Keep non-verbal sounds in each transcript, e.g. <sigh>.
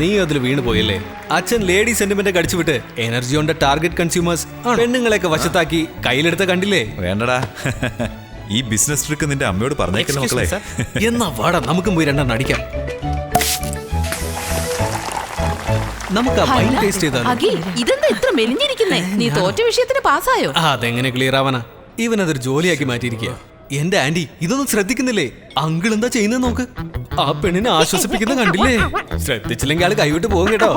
നീ അതിൽ വീണ് പോയല്ലേ അച്ഛൻ ലേഡി സെന്റിമെന്റ് കടിച്ചുവിട്ട് എനർജി കൊണ്ട് ടാർഗറ്റ് കൺസ്യൂമേഴ്സ് പെണ്ണുങ്ങളെയൊക്കെ വശത്താക്കി കയ്യിലെടുത്ത കണ്ടില്ലേ? വേണ്ടടാ. <laughs> ഈ ബിസിനസ് ട്രിക്ക് നിന്റെ അമ്മയോട് പറഞ്ഞേക്കണം മക്കളെ? എന്നാ വാടാ നമുക്കും പോയി രണ്ടെണ്ണം അടിക്കാം. നമുക്ക് ആ വൈൻ ടേസ്റ്റ് ചെയ്താലോ? അഖിൽ ഇതെന്താ ഇത്ര മെലിഞ്ഞിരിക്കുന്നേ? നീ തോറ്റ വിഷയത്തിന് പാസ്സായോ? ആ, അതെങ്ങനെ ക്ലിയർ ആവാനാ? ഇവൻ അതൊരു ജോലിയാക്കി മാറ്റിയിരിക്കുക എന്റെ ആന്റി ഇതൊന്നും ശ്രദ്ധിക്കുന്നില്ലേ? അങ്കിൾ എന്താ ചെയ്യുന്നത് നോക്ക്. ആ പെണ്ണിനെ ആശ്വസിപ്പിക്കുന്ന കണ്ടില്ലേ? ശ്രദ്ധിച്ചില്ലെങ്കിൽ ആൾ കൈവിട്ട് പോകും കേട്ടോ.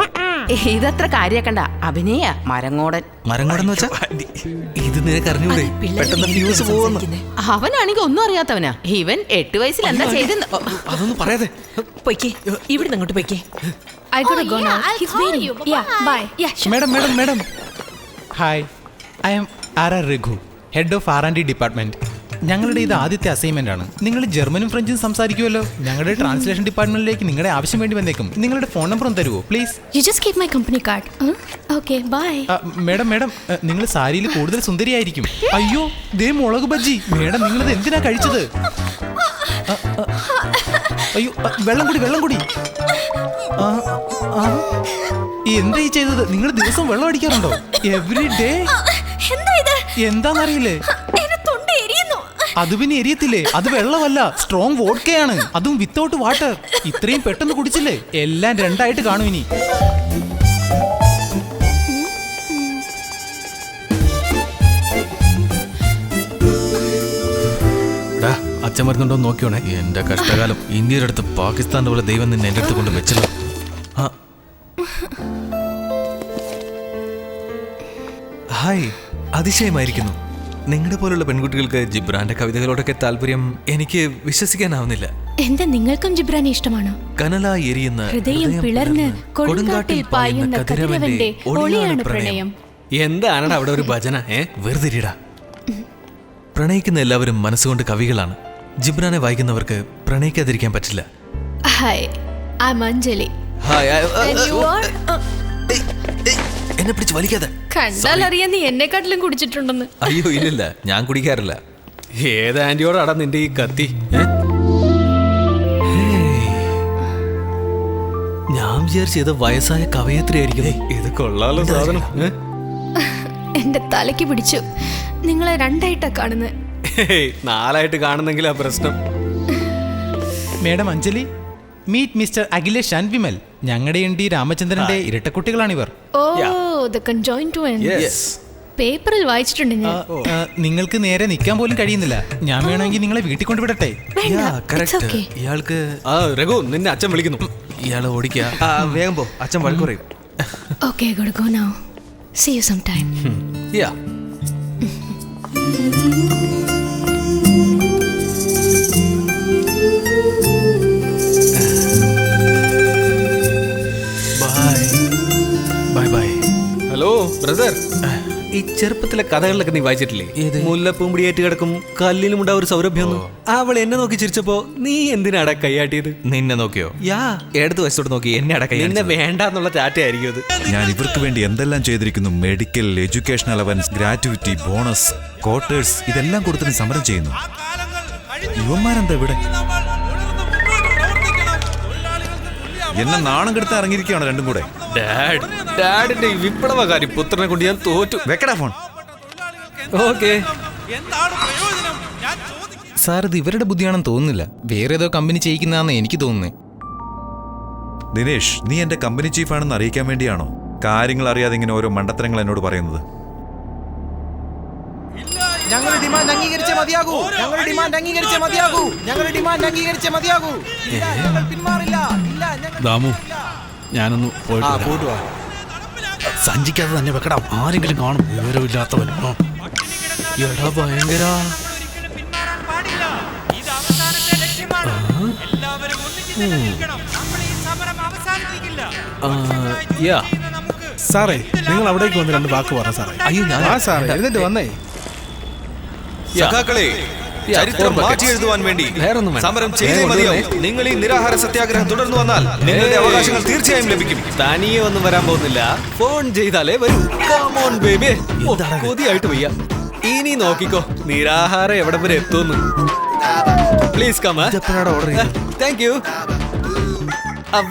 ഇതത്ര കാര്യാക്കണ്ട. അഭിനയ മരങ്ങോടൻ. മരങ്ങോടെന്ന് വെച്ചാ? ഇത് നിനക്ക് അറിഞ്ഞൂടെ? പെട്ടെന്ന് ഫ്യൂസ് പോകുന്നു. അവനാണെങ്കിൽ ഒന്നും അറിയാത്തവനാ. ഇവൻ എട്ട് വയസ്സിൽ എന്താ ചെയ്തെന്ന് അതൊന്നും പറയാതെ. പൊയ്ക്കേ ഇവിടെ അങ്ങോട്ട് പൊയ്ക്കേ. I got call waiting. you. Yeah, bye. Yeah, sure. Madam madam madam hi I'm R R Raghu head of R and D department ഞങ്ങളുടെ ഇത് ആദ്യത്തെ അസൈൻമെന്റ് ആണ്. നിങ്ങൾ ജർമ്മനും ഫ്രഞ്ചും സംസാരിക്കുമല്ലോ ഞങ്ങളുടെ ട്രാൻസ്ലേഷൻ ഡിപ്പാർട്ട്മെന്റിലേക്ക് നിങ്ങളുടെ ആവശ്യം വേണ്ടി വന്നേക്കും. നിങ്ങളുടെ ഫോൺ നമ്പർ ഒന്ന് തരുമോ please you just keep my company card okay bye. Madam madam നിങ്ങൾ സാരിയിൽ കൂടുതൽ സുന്ദരിയായിരിക്കും. അയ്യോ ദേ മുളക് ബജ്ജി. മേഡം നിങ്ങളിത് എന്തിനാ കഴിച്ചത്? അയ്യോ വെള്ളം കുടി വെള്ളം കുടി. എന്താ ഈ ചെയ്തത്? നിങ്ങൾ ദിവസം വെള്ളം അടിക്കാറുണ്ടോ? എവറി ഡേ എന്താ അത് പിന്നെ എരിയത്തില്ലേ? അത് വെള്ളമല്ല സ്ട്രോങ് വോഡ്കയാണ് അതും വിത്തൗട്ട് വാട്ടർ ഇത്രയും പെട്ടെന്ന് കുടിച്ചില്ലേ? എല്ലാം രണ്ടായിട്ട് കാണും ഇനി. അച്ഛൻ വരുന്നുണ്ടോ നോക്കിയോണേ. എന്റെ കഷ്ടകാലം ഇന്ത്യയുടെ അടുത്ത് പാകിസ്ഥാന്റെ പോലെ ദൈവം നിന്നെ എന്റെ അടുത്ത് കൊണ്ട് വെച്ചല്ലോ. ഹായ് അതിശയമായിരിക്കുന്നു. നിങ്ങളുടെ പോലുള്ള പെൺകുട്ടികൾക്ക് ജിബ്രാന്റെ കവിതകളോടൊക്കെ താല്പര്യം എനിക്ക് വിശ്വസിക്കാനാവുന്നില്ല. എന്താ നിങ്ങൾക്കും ജിബ്രാനെ ഇഷ്ടമാണോ? കനല എരിയുന്ന ഹൃദയം പിളർന്ന് കൊടുങ്കാട്ടിൽ പായുന്ന കതിരവന്റെ ഒളിയാണ് പ്രണയം. എന്താണ് അവിടെ ഒരു ഭജന ഏ? വെറുതിരിടാ പ്രണയിക്കുന്ന എല്ലാവരും മനസ്സുകൊണ്ട് കവികളാണ്. ജിബ്രാനെ വായിക്കുന്നവർക്ക് പ്രണയിക്കാതിരിക്കാൻ പറ്റില്ല. Hi I am Anjali hi എന്നെ പിടിച്ച് വലിക്കാതെ. കണ്ടാൽ അറിയാൻ നീ എന്നെക്കാട്ടിലും കുടിച്ചിട്ടുണ്ടെന്ന്. അയ്യോ ഇല്ലില്ല. ഞാൻ കുടിക്കാറില്ല. ഏത് ആന്റിയോടാടാ നിന്റെ ഈ കത്തി. ഞാൻ വിചാരിച്ചത് വയസ്സായ കവയത്രി ആയിരിക്കും. ഇത് കൊള്ളാലോ സാധനം? എന്റെ തലയ്ക്ക് പിടിച്ചു. നിങ്ങളെ രണ്ടായിട്ടാ കാണുന്നത് നാലായിട്ട് കാണുന്നെങ്കിലാ പ്രശ്നം. Madam Anjali meet Mister Akhilesh and Vimal. ഞങ്ങളുടെ എൻ ഡി രാമചന്ദ്രന്റെ ഇരട്ടക്കുട്ടികളാണിവർ. ഓ Yes. പേപ്പറിൽ വായിച്ചിട്ടുണ്ട് ഞാൻ. ആ, നിങ്ങൾക്ക് നേരെ നിൽക്കാൻ പോലും കഴിയുന്നില്ല. ഞാൻ വേണമെങ്കിൽ നിങ്ങളെ വീട്ടിൽ കൊണ്ടുവിടട്ടെ. വേണ്ട. Yeah, it's correct. okay. ഇയാൾക്ക് ആ രഘു നിന്നെ അച്ഛൻ വിളിക്കുന്നു. ഇയാളെ ഓടിക്കുക വേഗം പോ. അച്ഛൻ Okay, I gotta go now. See you sometime. Yeah <laughs> brother ഈ ചെറുപ്പത്തിലെ കഥകളിലൊക്കെ നീ വായിച്ചിട്ടില്ലേ? മുല്ലപ്പൂം പിടിയേറ്റ് കിടക്കും കല്ലിലും ഉണ്ടാവും ഒരു സൗരഭ്യം. അവൾ എന്നെ നോക്കി ചിരിച്ചപ്പോ നീ എന്തിനാടാ കൈയാട്ടിയത്? നിന്നെ നോക്കിയോ? യാ. എടുത്ത് വശത്തോട്ട് നോക്കി എന്നെ അടക്കം നിന്നെ വേണ്ടാന്നുള്ള ടാറ്റയായിരിക്കും അത്. ഞാൻ ഇവർക്ക് വേണ്ടി എന്തെല്ലാം ചെയ്തിരിക്കുന്നു? Medical education allowance gratuity bonus quarters ഇതെല്ലാം കൊടുത്തിന് സമരം ചെയ്യുന്നു. യുവന്മാരെന്താ ഇവിടെ? എന്നെ നാണം കെടുത്ത് ഇറങ്ങിയിരിക്കുകയാണ് രണ്ടും കൂടെ. ഡാഡ് ഡാഡിന്റെ ഈ വിപ്ലവകാരി പുത്രനെ കൊണ്ട് ഞാൻ തോറ്റു. വെക്കടാ ഫോൺ. ഓക്കെ. സാർ ഇത് ഇവരുടെ ബുദ്ധിയാണെന്ന് തോന്നുന്നില്ല. വേറെ ഏതോ കമ്പനി ചെയ്യിക്കുന്നതാണെന്ന് എനിക്ക് തോന്നുന്നേ. ദിനേഷ് നീ എന്റെ കമ്പനി ചീഫാണെന്ന് അറിയിക്കാൻ വേണ്ടിയാണോ? കാര്യങ്ങൾ അറിയാതെ ഇങ്ങനെ ഓരോ മണ്ടത്തരങ്ങൾ എന്നോട് പറയുന്നത്. ഞങ്ങളുടെ ഡിമാൻഡ് അംഗീകരിച്ചേ മതിയാകൂ. ഞങ്ങളുടെ ഡിമാൻഡ് അംഗീകരിച്ചേ മതിയാകൂ. ഞങ്ങളുടെ ഡിമാൻഡ് അംഗീകരിച്ചേ മതിയാകൂ. ഇല്ല, ഞങ്ങൾ പിന്മാറില്ല. ഇല്ല ഞങ്ങൾ ദാമു ഞാനൊന്ന് പോയിട്ട്. സഞ്ചിക്കാതെ തന്നെ വെക്കടാ ആരെങ്കിലും കാണും. വിവരമില്ലാത്തവൻ. എടാ ഭയങ്കര. യാ. സാറേ നിങ്ങൾ അവിടേക്ക് വന്ന് രണ്ട് വാക്ക് പറ സാറേ. അയ്യോ ഞാൻ ആ സാറേ എന്നിട്ട് വന്നേ. സഖാക്കളെ ചരിത്രം മാറ്റി എഴുതുവാൻ വേണ്ടി സമരം ചെയ്തേ മതിയാവും. നിങ്ങൾ ഈ നിരാഹാര സത്യാഗ്രഹം തുടർന്നു വന്നാൽ നിങ്ങളുടെ അവകാശങ്ങൾ തീർച്ചയായും ലഭിക്കും. തനിയെ ഒന്നും വരാൻ പോകുന്നില്ല. ഫോൺ ചെയ്താലേ വരൂ. കമോൺ ബേബി കൊതിയായിട്ട് വയ്യ. ഇനി നോക്കിക്കോ. നിരാഹാരം എവിടെ വരെ എത്തുന്നു പ്ലീസ് കമ order thank you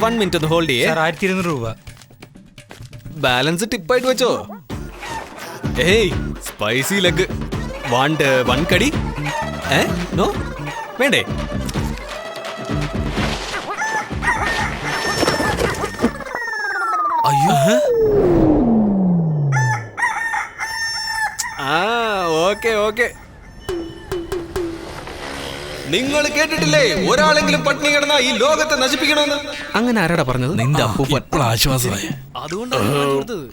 one minute ഒന്ന് ഹോൾഡ് ചെയ്യേ. ആയിരത്തി ഇരുന്നൂറ് രൂപ. ബാലൻസ് ടിപ്പായിട്ട് വെച്ചോ. Hey spicy leg want one കടി. നോ? വേണ്ടേ? അയ്യോ. ആ ഓക്കെ ഓക്കെ. നിങ്ങൾ കേട്ടിട്ടില്ലേ? ഒരാളെങ്കിലും പട്ടിണി കിടന്ന ഈ ലോകത്തെ നശിപ്പിക്കണമെന്ന്? അങ്ങനെ ആരാടാ പറഞ്ഞത്? നിന്റെ അപ്പൂപ്പൻ. ആശ്വാസമായി. അതുകൊണ്ടാണ് ഞാൻ കൊടുത്തത്.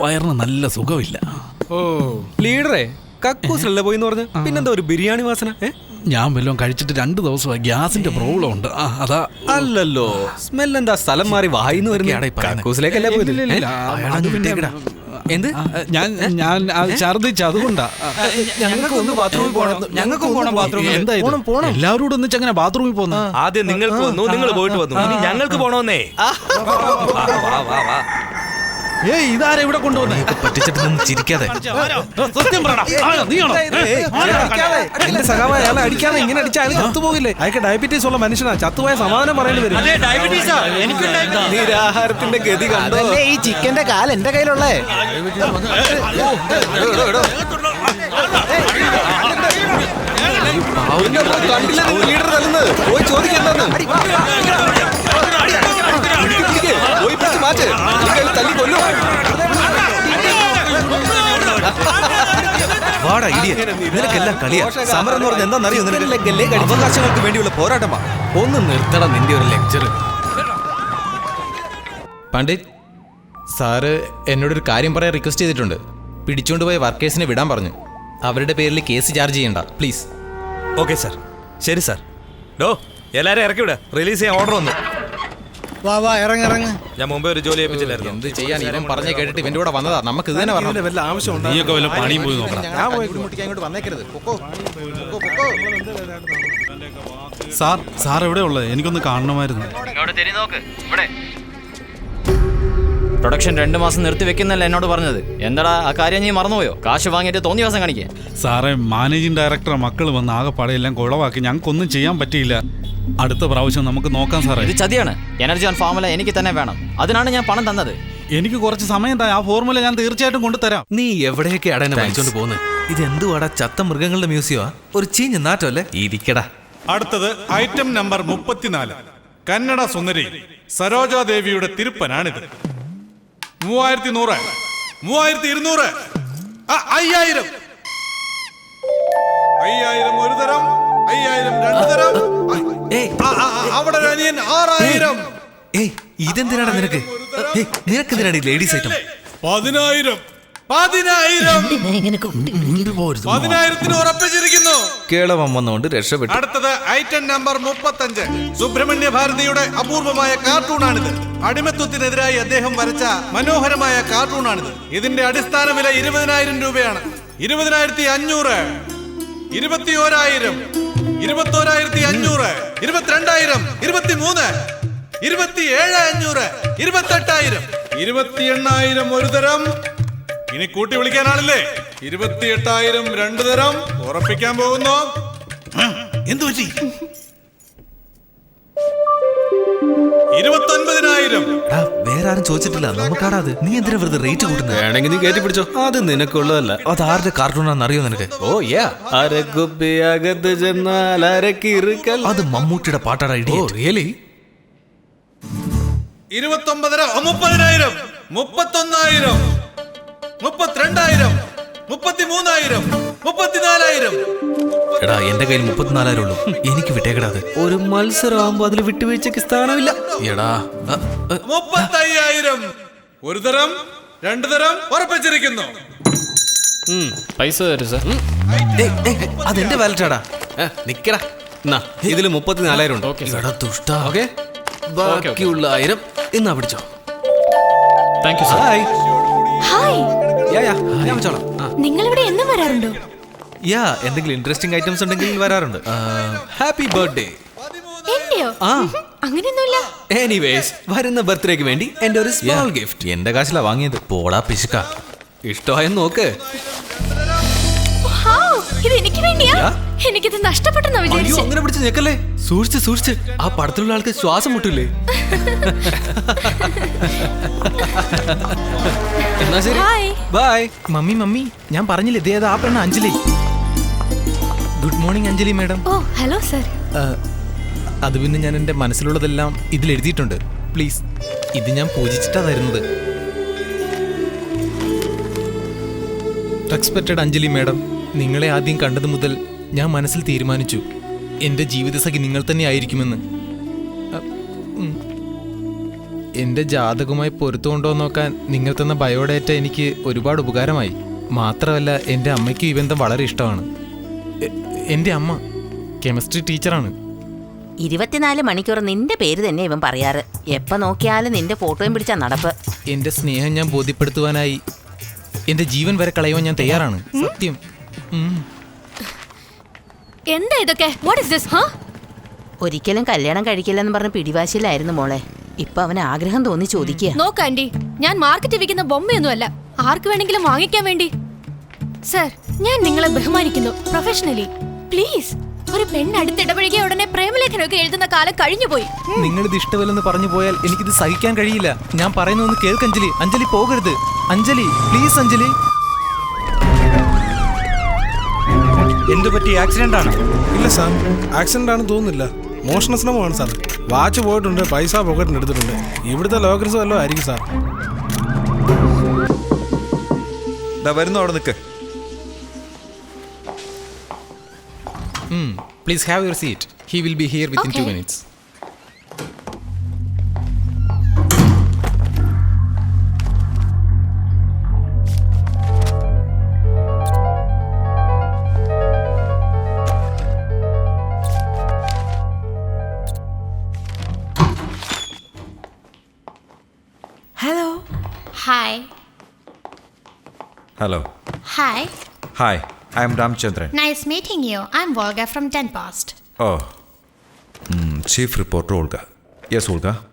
വയറിന് നല്ല സുഖമില്ല. ഓ ലീഡറെ കക്കൂസിലല്ലേ പോയിന്ന് പറഞ്ഞു? പിന്നെന്താ ഒരു ബിരിയാണി വാസന? ഏ? ഞാൻ വല്ലതും കഴിച്ചിട്ട് രണ്ട് ദിവസമായി ഗ്യാസിന്റെ പ്രോബ്ലം ഉണ്ട്. അതാ. അല്ലല്ലോ. സ്മെൽ എന്താ സ്ഥലം മാറി വായിന്ന് വരുന്ന. കക്കൂസിലേക്കല്ലേ. എന്ത്? ഞാൻ ഞാൻ ഛർദിച്ച ഛർദ്ദിച്ചു അതുകൊണ്ടാ. ഞങ്ങൾക്ക് ഒന്ന് ബാത്റൂമിൽ പോകണം ഞങ്ങൾക്ക് പോകണം ബാത്റൂമിൽ. എന്താ പോണം പോണം. എല്ലാവരും കൂടെ ഒന്നിച്ച് അങ്ങനെ ബാത്റൂമിൽ പോകുന്ന ആദ്യം നിങ്ങൾക്ക് വന്നു നിങ്ങൾ പോയിട്ട് വന്നു. ഇനി ഞങ്ങൾക്ക് പോണോന്നേ. ഏയ് ഇതാരാ ഇവിടെ കൊണ്ടുവന്നേ ചിരിക്കാതെ സത്യം പറയടാ ആ, നീയാണോ ഏ? എന്റെ സഖാവ് അയാളെ അടിക്കാതെ ഇങ്ങനെ അടിച്ചാൽ അയാൾ ചത്തുപോകില്ലേ അയാൾക്ക് ഡയബറ്റീസ് ഉള്ള മനുഷ്യനാ ചത്തുപോയ സമാധാനം പറയേണ്ടി വരും നിരാഹാരത്തിന്റെ ഗതി കണ്ടോ ഈ ചിക്കന്റെ കാൽ എന്റെ കയ്യിലുള്ളേ കണ്ടില്ല ലീഡർ തല്ലുന്നത് പോയി ചോദിക്കെന്താന്ന് വാടാ ഇടിയ നിനക്കെല്ലാം കളിയാ. സമരം എന്ന് പറഞ്ഞാൽ എന്താണെന്നറിയോ നിനക്ക്? അവകാശങ്ങൾക്ക് വേണ്ടിയുള്ള പോരാട്ടമാ. ഒന്ന് നിർത്തണം നിന്റെ ഒരു ലെക്ചർ പണ്ഡിറ്റ് സാറ് എന്നോടൊരു കാര്യം പറയാൻ റിക്വസ്റ്റ് ചെയ്തിട്ടുണ്ട്. പിടിച്ചുകൊണ്ട് പോയ വർക്കേഴ്സിനെ വിടാൻ പറഞ്ഞു. അവരുടെ പേരിൽ കേസ് ചാർജ് ചെയ്യണ്ട. പ്ലീസ് ഓക്കെ സാർ ശരി സാർ ഡോ എല്ലാരും ഇറക്കി വിട. റിലീസ് ചെയ്യാൻ ഓർഡർ വന്നു. വാ വാ ഇറങ്ങ ഇറങ്ങ്. ഞാൻ മുമ്പേ ഒരു ജോലി ഏൽപ്പിച്ചില്ലായിരുന്നു. എന്ത് ചെയ്യാൻ ഇവൻ പറഞ്ഞു കേട്ടിട്ട് ഇവന്റെ കൂടെ വന്നതാ. നമുക്ക് ഇത് തന്നെ പറഞ്ഞു വല്ല ആവശ്യമുണ്ടോ നീയൊക്കെ വല്ല പണിയും പോയി നോക്കണം. ഞാൻ പോയി മുട്ടിക്കാൻ ഇങ്ങോട്ട് വന്നേക്കരുത്. പൊക്കോ പൊക്കോ പൊക്കോ. സാർ സാർ എവിടെ ഉള്ളത്? എനിക്കൊന്ന് കാണണമായിരുന്നു. പ്രൊഡക്ഷൻ രണ്ട് മാസം നിർത്തി വെക്കുന്നല്ല എന്നോട് പറഞ്ഞത്. എന്താടാ ആ കാര്യം നീ മറന്നുപോയോ? കാശ് വാങ്ങിയിട്ട് തോന്നിയ ദിവസം കാണിക്കേ. സാറേ മാനേജിംഗ് ഡയറക്ടർ മക്കൾ വന്ന് ആകെ എല്ലാം കുളവാക്കി ഞങ്ങൾക്കൊന്നും ചെയ്യാൻ പറ്റിയില്ല. അടുത്ത പ്രാവശ്യം നമുക്ക് നോക്കാം സാറേ. ഇത് ചതിയാണ്. എനർജി ഓൺ ഫോർമുല എനിക്ക് തന്നെ വേണം. അതിനാണ് ഞാൻ പണം തന്നത്. എനിക്ക് കുറച്ച് സമയം താ ആ ഫോർമുല ഞാൻ തീർച്ചയായിട്ടും കൊണ്ടുതരാം. നീ എവിടെയൊക്കെ അടനെ വലിച്ചോണ്ട് പോകുന്നത് ഇത് എന്തുവാടാ ചത്ത മൃഗങ്ങളുടെ മ്യൂസിയമാ? ഒരു ചീഞ്ഞ നാറ്റമല്ലേ? ഇരിക്കടാ. അടുത്തത് ഐറ്റം നമ്പർ മുപ്പത്തിനാല്. കന്നഡ സുന്ദരി സരോജാദേവിയുടെ തിരുപ്പനാണിത്. മൂവായിരത്തി നൂറ് മൂവായിരത്തി ഇരുന്നൂറ് ആ, അയ്യായിരം. അയ്യായിരം ഒരു തരം അയ്യായിരം രണ്ട് തരം. അവിടെ അനിയൻ ആറായിരം. ഏയ് ഇതെന്തിനാടാ നിനക്ക്? ഏയ് നിനക്കെന്തിനാണ് ഈ ലേഡീസ് ഐറ്റം പതിനായിരം. പതിനായിരം. പതിനായിരത്തിന് ഉറപ്പിച്ചിരിക്കുന്നു. കേളവം വന്നുകൊണ്ട് രക്ഷപ്പെട്ടു. അടുത്തത് ഐറ്റം നമ്പർ മുപ്പത്തഞ്ച്. സുബ്രഹ്മണ്യ ഭാരതിയുടെ അപൂർവമായ കാർട്ടൂണാണിത്. അടിമത്വത്തിനെതിരായി അദ്ദേഹം വരച്ച മനോഹരമായ കാർട്ടൂണാണിത്. ഇതിന്റെ അടിസ്ഥാന വില ഇരുപതിനായിരം രൂപയാണ്. ഇരുപതിനായിരത്തി അഞ്ഞൂറ്. ഇരുപത്തി ഓരായിരം ഇരുപത്തോരായിരത്തി അഞ്ഞൂറ്. ഇരുപത്തിരണ്ടായിരം ഇരുപത്തിമൂന്ന് ഇരുപത്തി ഏഴ് അഞ്ഞൂറ് ഇരുപത്തെട്ടായിരം. ഇരുപത്തി എണ്ണായിരം ഒരു തരം. ഇനി കൂട്ടി വിളിക്കാനാണല്ലേ ഇരുപത്തി എട്ടായിരം രണ്ടു തരം. ഉറപ്പിക്കാൻ പോകുന്നു. എന്തു പറ്റി? ഇരുപത്തൊൻപതിനായിരം. വേറെ ആരും ചോദിച്ചിട്ടില്ല. നമുക്കാടാ അത്. നീ എന്തിനാ വെറുതെ റേറ്റ് കൂട്ടുന്നത് വേണമെങ്കിൽ നീ കയറ്റി പിടിച്ചോ. അത് നിനക്കുള്ളതല്ല. അത് ആരുടെ അറിയോ നിനക്ക്? ഓ യാ. അരകുപ്പി അകത്ത് ചെന്നാൽ അരക്കിറുക്കൽ. അത് മമ്മൂട്ടിയുടെ പാട്ടാടാ ഓ റിയലി ഇരുപത്തൊമ്പതര മുപ്പതിനായിരം. മുപ്പത്തൊന്നായിരം. മുപ്പത്തിരണ്ടായിരം. മുപ്പത്തിമൂന്നായിരം. മുപ്പത്തിനാലായിരം. എടാ എന്റെ കയ്യിൽ മുപ്പത്തിനാലായിരം ഉള്ളൂ. എനിക്ക് വിട്ടേക്കടാതെ. ഒരു മത്സരം മത്സരമാകുമ്പോ അതിൽ വിട്ടുവീഴ്ചക്ക് സ്ഥാനമില്ല. എടാ മുപ്പത്തയ്യായിരം. ഒരു തരം രണ്ടു തരം ഉറപ്പിച്ചിരിക്കുന്നു. പൈസ തരും സാർ. അതെന്റെ വാലറ്റാടാ നിക്കടാ. എന്നാ ഇതിൽ മുപ്പത്തിനാലായിരം ഉണ്ട്. എടാ ദുഷ്ടാ. ഓക്കെ. ബാക്കിയുള്ള ആയിരം ഇന്നാ പിടിച്ചോ thank you sir. Hi. Hi. Yeah yeah ഞാൻ വെച്ചോളാം. ആ നിങ്ങളിവിടെ എന്നും വരാറുണ്ടോ? യാ എന്തെങ്കിലും ഇൻട്രസ്റ്റിംഗ് ഐറ്റംസ് ഉണ്ടെങ്കിൽ വരാറുണ്ട്. ഹാപ്പി ബർത്ത്ഡേ എന്റെയോ? ആ. അങ്ങനെയൊന്നുമില്ല. എനിവേസ് വരുന്ന ബർത്ത്ഡേക്ക് വേണ്ടി എന്റെ ഒരു സ്മോൾ ഗിഫ്റ്റ് എന്റെ കാശിലാ വാങ്ങിയത്. പോടാ പിശുക്ക. ഇഷ്ടമായെന്ന് നോക്ക്. ഇത് എനിക്ക് വേണ്ടിയാ? എനിക്കിത് നഷ്ടപ്പെട്ടെന്നാ വിചാരിച്ചു. അങ്ങനെ പിടിച്ച് ഞെക്കല്ലേ? സൂക്ഷിച്ച് സൂക്ഷിച്ച്. ആ പടത്തിലുള്ള ആൾക്ക് ശ്വാസം മുട്ടില്ലേ? <laughs> എന്നാ ശരി. ഹായ് ബൈ മമ്മി മമ്മി ഞാൻ പറഞ്ഞില്ല ഇതേ ആ പെണ്ണ Anjali. Good morning Anjali madam. Oh hello sir. അത് പിന്നെ ഞാൻ എന്റെ മനസ്സിലുള്ളതെല്ലാം ഇതിൽ എഴുതിയിട്ടുണ്ട്. പ്ലീസ് ഇത് ഞാൻ പൂജിച്ചിട്ടാ തരുന്നത്. റെക്സ്പെക്റ്റഡ് അഞ്ജലി മാഡം നിങ്ങളെ ആദ്യം കണ്ടത് മുതൽ ഞാൻ മനസ്സിൽ തീരുമാനിച്ചു. എന്റെ ജീവിതസഖി നിങ്ങൾ തന്നെ ആയിരിക്കുമെന്ന്. എന്റെ ജാതകവുമായി പൊരുത്തമുണ്ടോ നോക്കാൻ നിങ്ങൾ തന്ന ബയോഡേറ്റ എനിക്ക് ഒരുപാട് ഉപകാരമായി. മാത്രമല്ല എന്റെ അമ്മയ്ക്ക് ഈ ബന്ധം വളരെ ഇഷ്ടമാണ്. എന്റെ എന്റെ അമ്മ കെമിസ്ട്രി ടീച്ചറാണ്. ഇരുപത്തിനാല് മണിക്കൂർ നിന്റെ പേര് തന്നെ ഇവൻ പറയാറ്. എപ്പോ നോക്കിയാലും നിന്റെ ഫോട്ടോയും പിടിച്ച നടപ്പ്. എന്റെ സ്നേഹം ഞാൻ ബോധ്യപ്പെടുത്തുവാനായി എന്റെ ജീവൻ വരെ കളയുവാൻ ഞാൻ തയ്യാറാണ്. സത്യം. എന്താ ഇതൊക്കെ? ഒരിക്കലും കല്യാണം കഴിക്കില്ലെന്ന് പറഞ്ഞ് പിടിവാശിയിലായിരുന്നു മോളെ. ഇപ്പൊ അവന് ആഗ്രഹം തോന്നി ചോദിക്കുക നോക്ക് ആന്റി. ഞാൻ മാർക്കറ്റിൽ വിൽക്കുന്ന ബൊമ്മയൊന്നുമല്ല. ആർക്ക് വേണമെങ്കിലും വാങ്ങിക്കാൻ വേണ്ടി. സർ ഞാൻ നിങ്ങളെ ബഹുമാനിക്കുന്നു. പ്രൊഫഷണലി പ്ലീസ് ഒരു പെണ്ണ് അടുത്തിടപഴകിയ ഉടനെ പ്രേമലേഖനമൊക്കെ എഴുതുന്ന കാലം കഴിഞ്ഞുപോയി നിങ്ങളിത് ഇഷ്ടമല്ലെന്ന് പറഞ്ഞു പോയാൽ എനിക്കിത് സഹിക്കാൻ കഴിയില്ല. ഞാൻ പറയുന്നൊന്ന് കേൾക്ക് അഞ്ജലി. അഞ്ജലി പോകരുത്. അഞ്ജലി പ്ലീസ് അഞ്ജലി. എന്തു പറ്റി ആക്സിഡന്റ് ആണ്? ഇല്ല സാം ആക്സിഡന്റ് ആണെന്ന് തോന്നുന്നില്ല. മോഷണ ശ്രമമാണ് സാർ. വാച്ച് പോയിട്ടുണ്ട് പൈസ പോക്കറ്റിന് എടുത്തിട്ടുണ്ട്. ഇവിടുത്തെ ലോക്കർസ് വല്ലതും ആയിരിക്കും സാർ. ദാ വരുന്നു അവിടെ നിൽക്ക് please have your seat he will be here within two. Minutes Hello. Hi. Hi, I am Ramchandran. Nice meeting you. I'm Volga from Denpost. Oh. Mm, chief reporter Olga. Yes, Olga.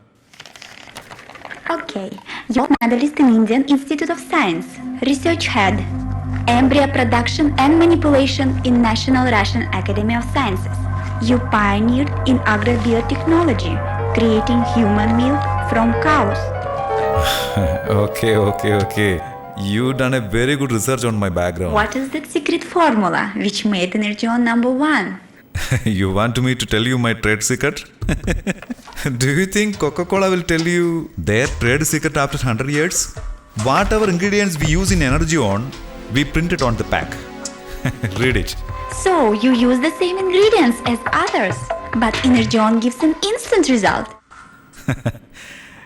Okay. You're an analyst in Indian Institute of Science, research head, embryo production and manipulation in National Russian Academy of Sciences. You pioneered in agrobiotechnology, creating human milk from cows. <laughs> okay, okay, okay. You done a very good research on my background. What is that secret formula which made Energeon number one? <laughs> you want me to tell you my trade secret? <laughs> Do you think Coca Cola will tell you their trade secret after 100 years? Whatever ingredients we use in Energeon, we print it on the pack. <laughs> Read it. So you use the same ingredients as others, but Energeon gives an instant result.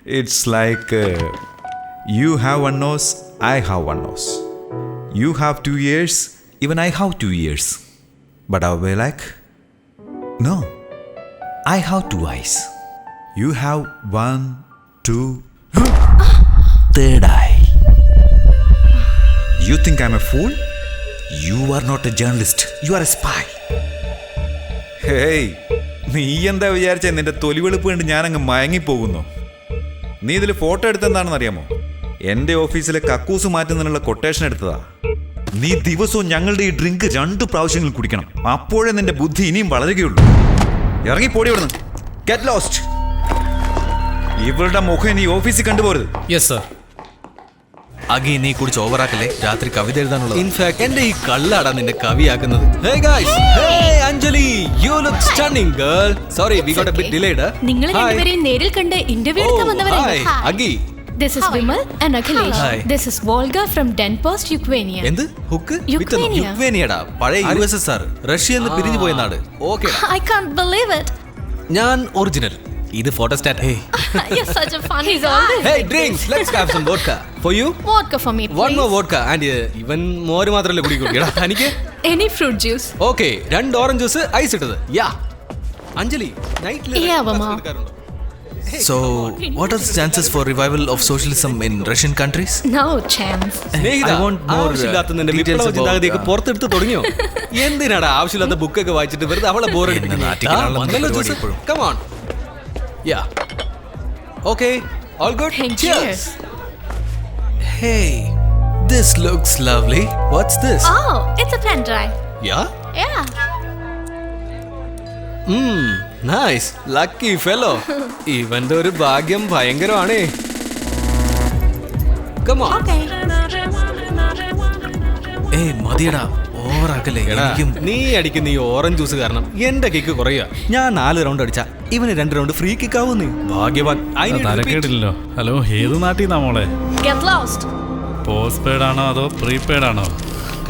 it's like uh, you have one nose I have one nose. You have two ears, even I have two ears. But are we like? No. I have two eyes. You have one, two, third eye. You think I'm a fool? You are not a journalist. You are a spy. Hey നീ എന്താ വിചാരിച്ച നിന്റെ തൊലിവെളുപ്പ് കണ്ട് ഞാനങ്ങ് മയങ്ങിപ്പോകുന്നു നീ ഇതിൽ photo എടുത്തെന്താണെന്ന് അറിയാമോ എന്റെ ഓഫീസിലെ കക്കൂസ് മാറ്റുന്നതിനുള്ള കൊട്ടേഷൻ എടുത്തതാ. നീ ദിവസവും ഞങ്ങളുടെ ഈ ഡ്രിങ്ക് രണ്ട് പ്രാവശ്യങ്ങൾ കുടിക്കണം. അപ്പോഴേ നിന്റെ ബുദ്ധി ഇനിയും വളരുകയുള്ളൂ. ഇറങ്ങി പോടി ഇവിടുന്ന്. ഗെറ്റ് ലോസ്റ്റ് ഇവരുടെ മുഖം നീ ഓഫീസിൽ കണ്ടുപോരുത്. യെസ് സർ അഗി നീ കുടിച്ച് ഓവറാക്കല്ലേ രാത്രി കവിത എഴുതാനുള്ളത്. ഇൻഫാക്ട് എന്റെ ഈ കള്ളാടാ നിന്റെ കവിയാക്കുന്നത്. Hey guys hey Anjali. You look stunning girl sorry we got a bit delayed നിങ്ങൾ രണ്ടുപേരെയും നേരിൽ കണ്ട് ഇന്റർവ്യൂ എടുക്കാൻ വന്നവരല്ലേ? അഗി this is Vimal and Akhilesh Hi. This is Volga from Denpost Ukrainia എന്ത്? ഹുക്ക് യുക്രേനിയ. യുക്വേനിയടാ പഴയ U S S R Russia എന്ന് പിരിഞ്ഞു പോയ നാട്. Okay I can believe it ഞാൻ ഒറിജിനൽ ഇത് photostat hey. <laughs> You're such a funny guy. Hey drinks let's have some vodka for you vodka for me one more please. Vodka and ഇവൻ മോര് മാത്രമല്ലേ കുടിക്കുള്ളൂ. എനിക്ക്? Any fruit juice? ഓക്കെ രണ്ട് orange juice ice ഇട്ടത്. യാ അഞ്ജലി നൈറ്റിൽ Yeah, Mama. So, what are the chances for revival of socialism in Russian countries? no chance Snehitha, I want more, uh, ആവശ്യമില്ലാത്ത നിന്റെ details വിപ്ലവ about, ചിന്താഗതിയൊക്കെ uh, പുറത്തെടുത്ത് തുടങ്ങിയോ എന്തിനാടാ ആവശ്യമില്ലാത്ത ബുക്കൊക്കെ വായിച്ചിട്ട് വെറുതെ അവളെ ഇപ്പോഴും. Come on yeah okay all good you. Hey, this looks lovely. What's this? oh it's a pen drive Yeah? Nice lucky fellow ഇവന്റെ ഒരു ഭാഗ്യം ഭയങ്കരമാണേ. Come on. ഏയ് മതിയടാ. ഓവറാക്കല്ലേ എനിക്കും നീ അടിക്കുന്ന ഈ ഓറഞ്ച് ജ്യൂസ് കാരണം എന്റെ കിക്ക് കുറയുക. ഞാൻ നാല് റൗണ്ട് അടിച്ച. ഇവന് രണ്ട് റൗണ്ട് ഫ്രീ കിക്ക് ആവും നീ ഭാഗ്യവാൻ. I need to repeat. തലക്കേടില്ലല്ലോ. ഹലോ ഏത് നാട്ടിൽ നിന്നാ മോളെ? Get lost. പോസ്റ്റ് പെയ്ഡ് ആണോ അതോ പ്രീപെയ്ഡ് ആണോ?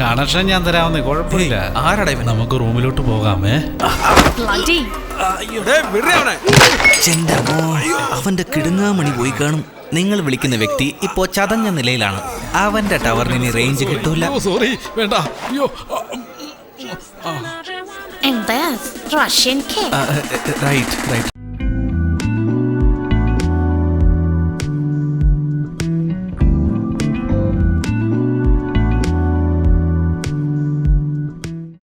കണക്ഷൻ ഞാൻ തരാവുന്നേ കുഴപ്പമില്ല. ആരടേ നമുക്ക് റൂമിലോട്ട് പോകാമേ. അവന്റെ കിടുങ്ങാമണി പോയി കാണും. നിങ്ങൾ വിളിക്കുന്ന വ്യക്തി ഇപ്പോ ചതഞ്ഞ നിലയിലാണ്. അവന്റെ ടവറിന് റേഞ്ച് കിട്ടൂല. സോറി വേണ്ട. അയ്യോ Russian റൈറ്റ് റൈറ്റ്